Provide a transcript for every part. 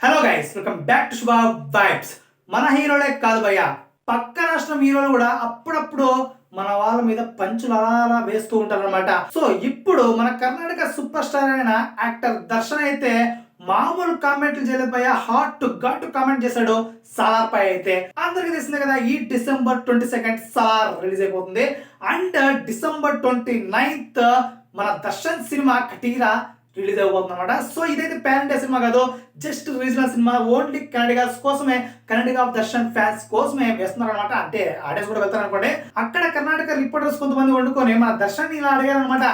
Hello guys welcome back to Shubha vibes మన హీరోలే కాదు భయ్య. పక్క రాష్ట్రం హీరోలు కూడా అప్పుడప్పుడు మన వాళ్ళ మీద పంచులు అలా వేస్తూ ఉంటారు అనమాట సో ఇప్పుడు మన కర్ణాటక సూపర్ స్టార్ అయిన యాక్టర్ దర్శన్ అయితే మామూలు కామెంట్లు చేయలేదు భయ్య. హాట్ టు ఘాట్ కామెంట్ చేశాడు సార్ పై అయితే. అందరికీ తెలిసిందే కదా ఈ December twenty second Salaar release అయిపోతుంది. అండ్ డిసెంబర్ ట్వంటీ నైన్త్ మన దర్శన్ సినిమా కటీరా రిలీజ్ అయిపోతుంది అనమాట సో ఇదైతే పాన్ ఇండియా సినిమా కాదు just regional cinema. Only Kannadigas కోసమే కన్నడిగా దర్శన్ ఫ్యాన్స్ కోసమే వేస్తున్నారు అనమాట అంటే ఆడియన్స్ కూడా వెళ్తారు అనుకోండి అక్కడ కర్ణాటక రిపోర్టర్స్ కొంతమంది వండుకొని మన దర్శన్ ఇలా అడిగారు అనమాట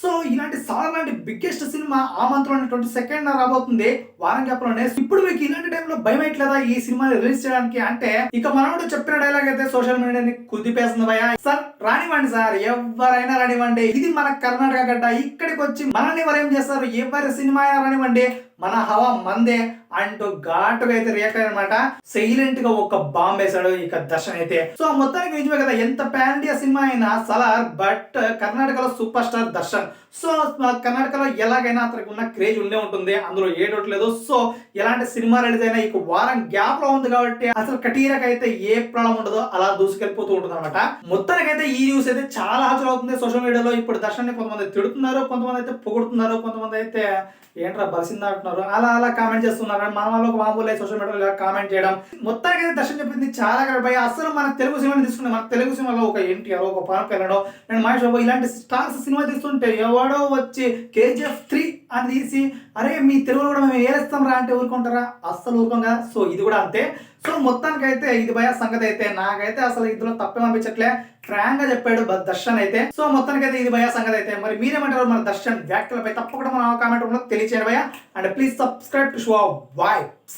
సో ఇలాంటి సార్ లాంటి బిగ్గెస్ట్ సినిమా ఆ మంత్లోనే ట్వంటీ సెకండ్ రాబోతుంది. వారం గ్యాప్లోనే ఇప్పుడు మీకు ఇలాంటి టైంలో భయం అయ్యట్లేదా ఈ సినిమా రిలీజ్ చేయడానికి? అంటే ఇక మనోడు చెప్పిన డైలాగ్ అయితే సోషల్ మీడియాని కుదిపేస్తుంది భయ సార్ రానివ్వండి సార్. ఎవరైనా రానివ్వండి. ఇది మన కర్ణాటక గడ్డ. ఇక్కడికి వచ్చి మనల్ని ఎవరు ఏం చేస్తారు? ఎవరి సినిమా అయినా రానివ్వండి. మన హవా మందే అంటూ ఘాటుగా అయితే రియాక్ట్ అనమాట సైలెంట్గా ఒక బాంబ్ వేశాడు ఇక దర్శన్ అయితే. సో మొత్తానికి నిజమే కదా ఎంత పాన్ ఇండియా సినిమా అయినా సలార్ బట్ కర్ణాటకలో సూపర్ స్టార్ దర్శన్ సో కర్ణాటకలో ఎలాగైనా అతనికి ఉన్న క్రేజ్ ఉండే ఉంటుంది అందులో ఏ డౌట్ లేదు. సో ఎలాంటి సినిమా రిలీజ్ అయినా ఇక వారం గ్యాప్లో ఉంది కాబట్టి అసలు కటీరకు అయితే ఏ ప్రాబ్లం ఉండదో అలా దూసుకెళ్ళిపోతూ ఉంటుంది అనమాట మొత్తానికైతే ఈ న్యూస్ అయితే చాలా హాజరు అవుతుంది సోషల్ మీడియాలో ఇప్పుడు దర్శన్ కొంతమంది తిడుతున్నారు కొంతమంది అయితే పొగుడుతున్నారు కొంతమంది అయితే ఏంట్రా బలిసిందా అంటున్నారు. అలా అలా కామెంట్ చేస్తున్నారు. మన వాళ్ళు ఒక మామూలు సోషల్ మీడియాలో కామెంట్ చేయడం. మొత్తానికి అయితే దర్శనం చెప్పింది చాలా గడపాయి అసలు మన తెలుగు సినిమాని తీసుకునే మన తెలుగు సినిమాలో ఒక ఎన్టీఆర్ ఒక పవన్ కళ్యాణ్ నేను మహేష్ బాబు ఇలాంటి స్టార్స్ సినిమా తీస్తుంటే ఎవడో వచ్చి కేజీఎఫ్ త్రీ అని తీసి అరే మీ తెలుగులో కూడా మేము ఏరేస్తాం రా అంటే ఊరుకుంటారా? అస్సలు ఊరుకోం కదా. సో ఇది కూడా అంతే. సో మొత్తానికి అయితే ఇది భయ సంగతి అయితే. నాకైతే అసలు ఇందులో తప్పేమనిపించట్లే ఫ్రాంక్గా చెప్పాడు దర్శన్ అయితే. సో మొత్తానికి అయితే ఇది భయ సంగతి అయితే. మరి మీరేమంటారు మన దర్శన్ వ్యాఖ్యలపై తప్పకుండా మన కామెంట్ ఉన్నది లో తెలియచేయండి భయ and please subscribe to Shubha vibes